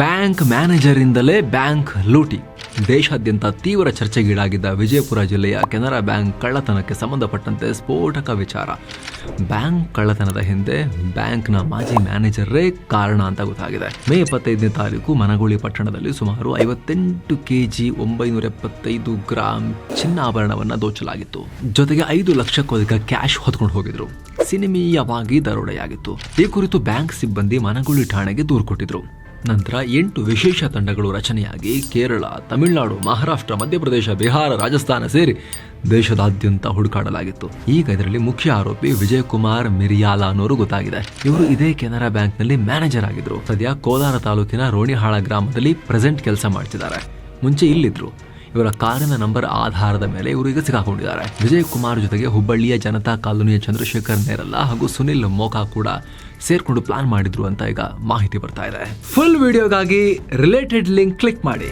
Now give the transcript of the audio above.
Bank ಮ್ಯಾನೇಜರಿಂದಲೇ bank ಲೂಟಿ. ದೇಶಾದ್ಯಂತ ತೀವ್ರ ಚರ್ಚೆಗೀಡಾಗಿದ್ದ ವಿಜಯಪುರ ಜಿಲ್ಲೆಯ ಕೆನರಾ ಬ್ಯಾಂಕ್ ಕಳ್ಳತನಕ್ಕೆ ಸಂಬಂಧಪಟ್ಟಂತೆ ಸ್ಫೋಟಕ ವಿಚಾರ. ಬ್ಯಾಂಕ್ ಕಳ್ಳತನದ ಹಿಂದೆ ಬ್ಯಾಂಕ್ನ ಮಾಜಿ ಮ್ಯಾನೇಜರೇ ಕಾರಣ ಅಂತ ಗೊತ್ತಾಗಿದೆ. ಮೇ ಇಪ್ಪತ್ತೈದನೇ ತಾರೀಕು ಮನಗೋಳಿ ಪಟ್ಟಣದಲ್ಲಿ ಸುಮಾರು ಐವತ್ತೆಂಟು ಕೆ ಜಿ ಒಂಬೈನೂರ ಎಪ್ಪತ್ತೈದು ಗ್ರಾಂ ಚಿನ್ನಾಭರಣವನ್ನು ದೋಚಲಾಗಿತ್ತು. ಜೊತೆಗೆ ಐದು ಲಕ್ಷಕ್ಕೂ ಅಧಿಕ ಕ್ಯಾಶ್ ಹೊತ್ಕೊಂಡು ಹೋಗಿದ್ರು. ಸಿನಿಮೀಯವಾಗಿ ದರೋಡೆಯಾಗಿತ್ತು. ಈ ಕುರಿತು ಬ್ಯಾಂಕ್ ಸಿಬ್ಬಂದಿ ಮನಗೋಳಿ ಠಾಣೆಗೆ ದೂರು ಕೊಟ್ಟಿದ್ರು. ನಂತರ ಎಂಟು ವಿಶೇಷ ತಂಡಗಳು ರಚನೆಯಾಗಿ ಕೇರಳ, ತಮಿಳುನಾಡು, ಮಹಾರಾಷ್ಟ್ರ, ಮಧ್ಯಪ್ರದೇಶ, ಬಿಹಾರ, ರಾಜಸ್ಥಾನ ಸೇರಿ ದೇಶದಾದ್ಯಂತ ಹುಡುಕಾಡಲಾಗಿತ್ತು. ಈಗ ಇದರಲ್ಲಿ ಮುಖ್ಯ ಆರೋಪಿ ವಿಜಯ್ ಕುಮಾರ್ ಮಿರಿಯಾಲ ಅನ್ನೋರು ಗೊತ್ತಾಗಿದೆ. ಇವರು ಇದೇ ಕೆನರಾ ಬ್ಯಾಂಕ್ನಲ್ಲಿ ಮ್ಯಾನೇಜರ್ ಆಗಿದ್ರು. ಸದ್ಯ ಕೋಲಾರ ತಾಲೂಕಿನ ರೋಣಿಹಾಳ ಗ್ರಾಮದಲ್ಲಿ ಪ್ರೆಸೆಂಟ್ ಕೆಲಸ ಮಾಡ್ತಿದ್ದಾರೆ. ಮುಂಚೆ ಇಲ್ಲಿದ್ರು. ಇವರ ಕಾರಿನ ನಂಬರ್ ಆಧಾರದ ಮೇಲೆ ಇವರು ಈಗ ಸಿಕ್ಕಾಕೊಂಡಿದ್ದಾರೆ. ವಿಜಯ್ ಕುಮಾರ್ ಜೊತೆಗೆ ಹುಬ್ಬಳ್ಳಿಯ ಜನತಾ ಕಾಲೋನಿಯ ಚಂದ್ರಶೇಖರ್ ನೇರಲ್ಲ ಹಾಗೂ ಸುನಿಲ್ ಮೋಕಾ ಕೂಡ ಸೇರ್ಕೊಂಡು ಪ್ಲಾನ್ ಮಾಡಿದ್ರು ಅಂತ ಈಗ ಮಾಹಿತಿ ಬರ್ತಾ ಇದೆ. ಫುಲ್ ವಿಡಿಯೋಗಾಗಿ ರಿಲೇಟೆಡ್ ಲಿಂಕ್ ಕ್ಲಿಕ್ ಮಾಡಿ.